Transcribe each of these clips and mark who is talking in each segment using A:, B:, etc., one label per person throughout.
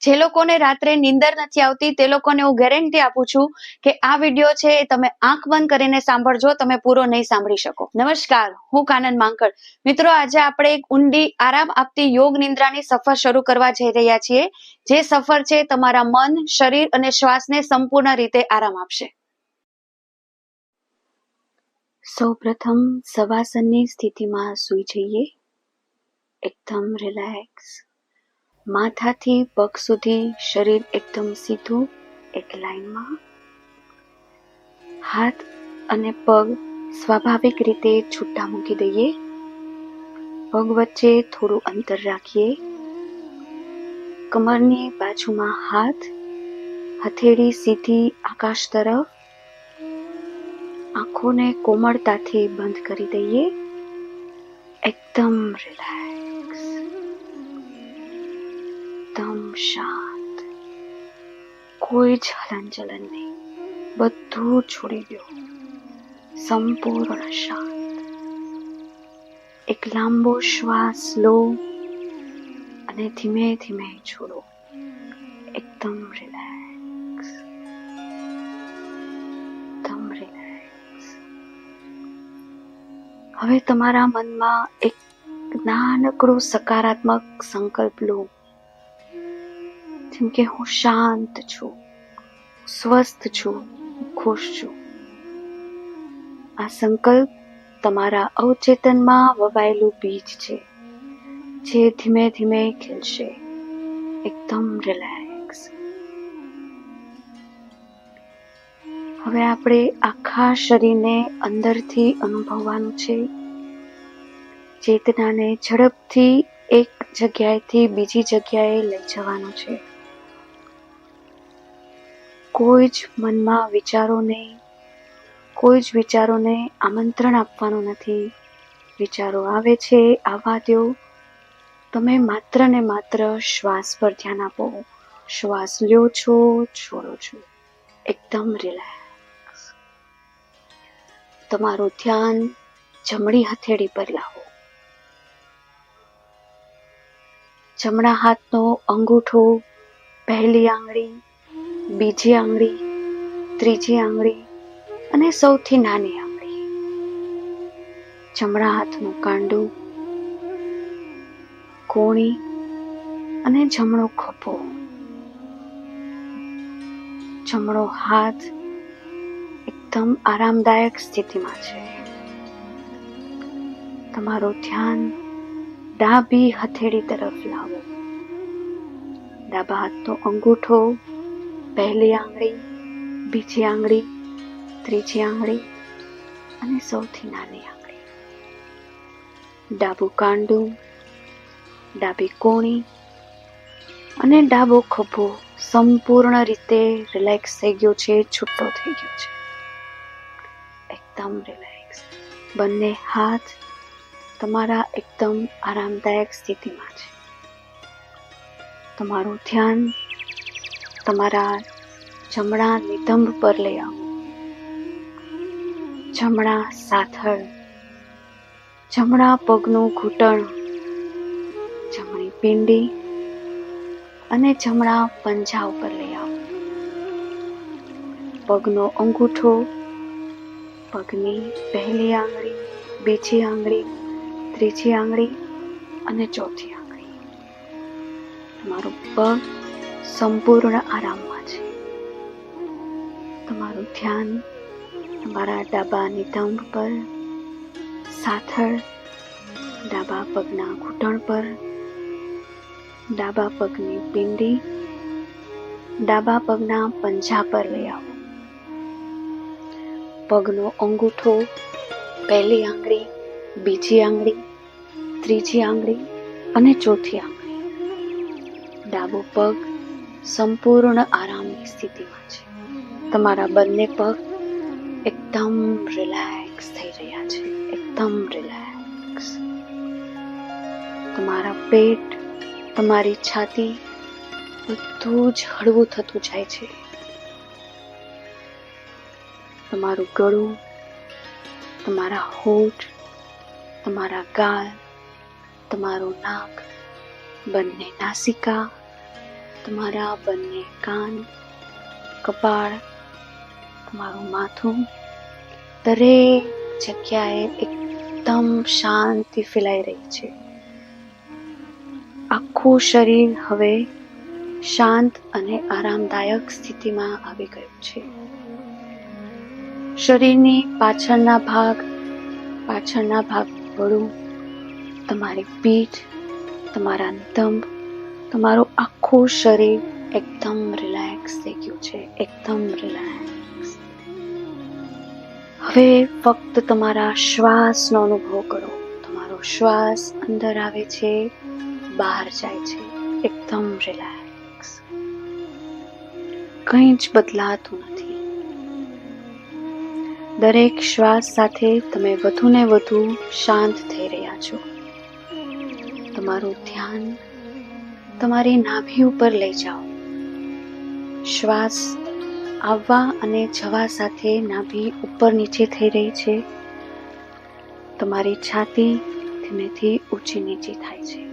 A: જે લોકોને રાત્રે નીંદર નથી આવતી, તે લોકોને હું ગેરંટી આપું છું કે આ વીડિયો છે એ તમે આંખ બંધ કરીને સાંભળજો, તમે પૂરો નહીં સાંભળી શકો. નમસ્કાર, હું કાનન માંકડ. મિત્રો, આજે આપણે એક ઊંડી, આરામ આપતી યોગ નિંદ્રાની સફર શરૂ કરવા જઈ રહ્યા છીએ. જે સફર છે તમારા મન, શરીર અને શ્વાસને સંપૂર્ણ રીતે આરામ આપશે. સૌપ્રથમ સવાસનની સ્થિતિમાં સૂઈ જઈએ. એકદમ રિલેક્સ માથાથી પગ સુધી શરીર એકદમ સીધું એક લાઈનમાં. હાથ અને પગ સ્વાભાવિક રીતે છૂટા મૂકી દઈએ. પગ વચ્ચે થોડું અંતર રાખીએ. કમરની બાજુમાં હાથ, હથેળી સીધી આકાશ તરફ. આંખોને કોમળતાથી બંધ કરી દઈએ. એકદમ રિલેક્સ એકદમ શાંત કોઈ જ હલનચલન નહીં. બધું છોડી દો. સંપૂર્ણ શાંત. એક લાંબો શ્વાસ લો અને ધીમે ધીમે છોડો. એકદમ રિલેક્સ એકદમ રિલેક્સ હવે તમારા મનમાં એક નાનકડો સકારાત્મક સંકલ્પ લો. જેમ કે હું શાંત છું સ્વસ્થ છું ખુશ છું આ સંકલ્પ તમારા અવચેતનમાં વવાયેલું બીજ છે જે ધીમે ધીમે ખીલશે એકદમ રિલેક્સ હવે આપણે આખા શરીરને અંદરથી અનુભવવાનું છે ચેતનાને ઝડપથી એક જગ્યાએથી બીજી જગ્યાએ લઈ જવાનું છે કોઈ જ મનમાં વિચારોને, કોઈ જ વિચારોને આમંત્રણ આપવાનું નથી. વિચારો આવે છે, આવવા દો. તમે માત્ર ને માત્ર શ્વાસ પર ધ્યાન આપો. શ્વાસ લ્યો છો, છોડો છો. એકદમ રિલેક્સ. તમારું ધ્યાન જમણી હથેળી પર લાવો. જમણા હાથનો અંગૂઠો, પહેલી આંગળી બીજી આંગળી, ત્રીજી આંગળી અને સૌથી નાની આંગળી. જમણા હાથનું કાંડું, કોણી અને જમણો ખભો. જમણો હાથ એકદમ આરામદાયક સ્થિતિમાં છે. તમારું ધ્યાન ડાબી હથેળી તરફ લાવો. ડાબા હાથનો અંગૂઠો પહેલી આંગળી, બીજી આંગળી, ત્રીજી આંગળી અને સૌથી નાની આંગળી. ડાબું કાંડું, ડાબી કોણી અને ડાબો ખભો સંપૂર્ણ રીતે રિલેક્સ થઈ ગયો છે, છૂટો થઈ ગયો છે. એકદમ રિલેક્સ બંને હાથ તમારા એકદમ આરામદાયક સ્થિતિમાં છે. તમારું ધ્યાન તમારા જમણા નિતંબ પર લઈ આવો. જમણા સાથળ, જમણા પગનું ઘૂંટણ, જમણી પિંડી અને જમણા પંજા ઉપર લઈ આવો. પગનો અંગૂઠો, પગની પહેલી આંગળી, બીજી આંગળી, ત્રીજી આંગળી અને ચોથી આંગળી. તમારું પગ સંપૂર્ણ આરામમાં છે. તમારું ધ્યાન, તમારા ડાબા નિતંબ પર, સાથળ, ડાબા પગના ઘૂંટણ પર, ડાબા પગની પિંડી, ડાબા પગના પંજા પર લઈ આવો. પગનો અંગૂઠો, પહેલી આંગળી, બીજી આંગળી, ત્રીજી આંગળી અને ચોથી આંગળી. ડાબો પગ સંપૂર્ણ આરામની સ્થિતિમાં છે. તમારા બંને પગ એકદમ રિલેક્સ થઈ રહ્યા છે. એકદમ રિલેક્સ તમારા પેટ, તમારી છાતી બધું જ હળવું થતું જાય છે. તમારું ગળું, તમારા હોઠ, તમારા ગાલ, તમારું નાક, બંને નાસિકા તમારા બંને કાન, કપાળ, તમારું માથું, દરેક જગ્યાએ એકદમ શાંતિ ફેલાઈ રહી છે. આખું શરીર હવે શાંત અને આરામદાયક સ્થિતિમાં આવી ગયું છે. શરીરની પાછળના ભાગ પાછળના ભાગ વળું તમારી પીઠ, તમારા દંભ, તમારું આખું શરીર એકદમ રિલેક્સ થઈ ગયું છે, એકદમ રિલેક્સ હવે ફક્ત તમારા શ્વાસનો અનુભવ કરો. તમારો શ્વાસ અંદર આવે છે, બહાર જાય છે, એકદમ રિલેક્સ કંઈ જ બદલાતું નથી. દરેક શ્વાસ સાથે તમે વધુ ને વધુ શાંત થઈ રહ્યા છો. તમારું ધ્યાન તમારી નાભી ઉપર લઈ જાઓ. શ્વાસ આવવા અને જવા સાથે નાભી ઉપર નીચે થઈ રહી છે. તમારી છાતી ધીમેથી ઊંચી નીચી થાય છે.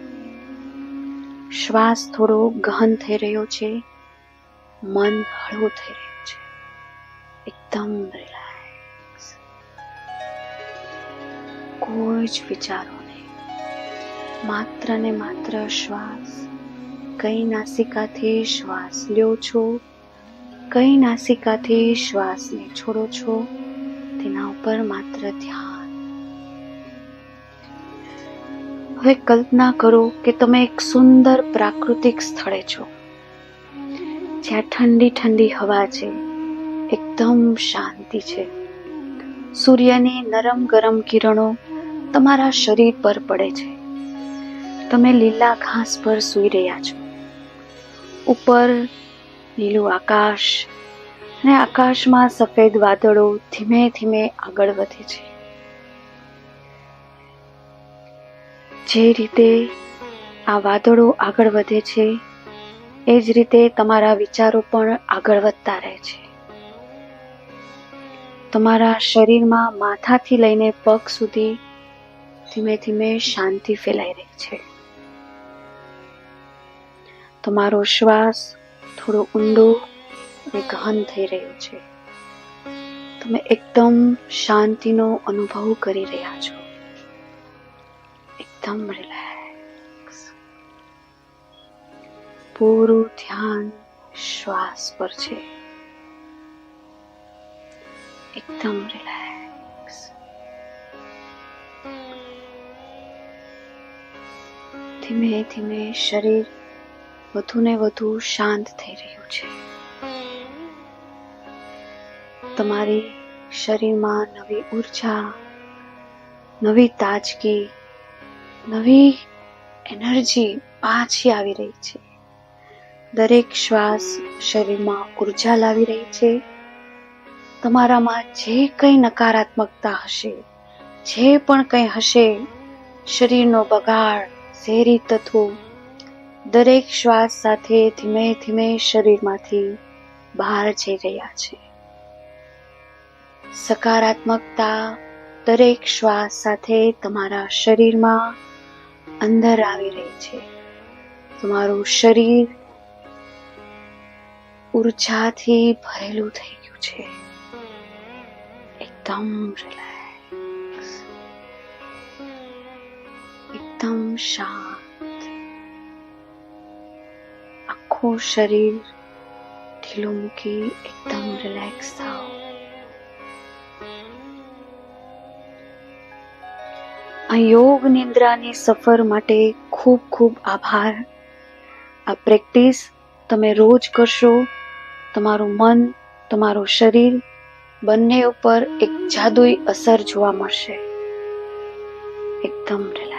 A: શ્વાસ થોડો ગહન થઈ રહ્યો છે. મન હળવું થઈ રહ્યું છે. એકદમ રિલેક્સ. કોઈ જ વિચારો નહીં. માત્ર ને માત્ર શ્વાસ. કઈ નાસિકાથી શ્વાસ લ્યો છો? કઈ નાસિકાથી શ્વાસને છોડો છો? તેના ઉપર માત્ર ધ્યાન. હવે કલ્પના કરો કે તમે એક સુંદર પ્રાકૃતિક સ્થળે છો. જ્યાં ઠંડી ઠંડી હવા છે, એકદમ શાંતિ છે. સૂર્યની નરમ ગરમ કિરણો તમારા શરીર પર પડે છે. તમે લીલા ઘાસ પર સૂઈ રહ્યા છો. ઉપર નીલું આકાશ અને આકાશમાં સફેદ વાદળો ધીમે ધીમે આગળ વધે છે. જે રીતે આ વાદળો આગળ વધે છે, એ જ રીતે તમારા વિચારો પણ આગળ વધતા રહે છે. તમારા શરીરમાં માથાથી લઈને પગ સુધી ધીમે ધીમે શાંતિ ફેલાઈ રહી છે. તમારો શ્વાસ થોડો ઊંડો અને ગહન થઈ રહ્યો છે. તમે એકદમ શાંતિનો અનુભવ કરી રહ્યા છો. એકદમ રિલેક્સ. પૂરું ધ્યાન શ્વાસ પર છે. એકદમ રિલેક્સ. ધીમે ધીમે શરીર વધુ ને વધુ શાંત થઈ રહ્યું છે. તમારી શરીરમાં નવી ઊર્જા, નવી તાજગી, નવી એનર્જી પાછી આવી રહી છે. દરેક શ્વાસ શરીરમાં ઊર્જા લાવી રહી છે. તમારામાં જે કંઈ નકારાત્મકતા હશે, જે પણ કંઈ હશે, શરીરનો બગાડ, ઝેરી તત્વો દરેક શ્વાસ સાથે ધીમે ધીમે શરીરમાંથી બહાર જઈ રહ્યા છે. સકારાત્મકતા દરેક શ્વાસ સાથે તમારા શરીરમાં અંદર આવી રહી છે. તમારું શરીર ઉર્જાથી ભરેલું થઈ ગયું છે. એકદમ રિલેક્સ એકદમ શાંત. આખું શરીર ઢીલું મૂકી એકદમ રિલેક્સ થાઓ આ યોગ નિંદ્રાની સફર માટે ખૂબ ખૂબ આભાર આ પ્રેક્ટિસ તમે રોજ કરશો તમારું મન તમારું શરીર બંને ઉપર એક જાદુઈ અસર જોવા મળશે એકદમ relax.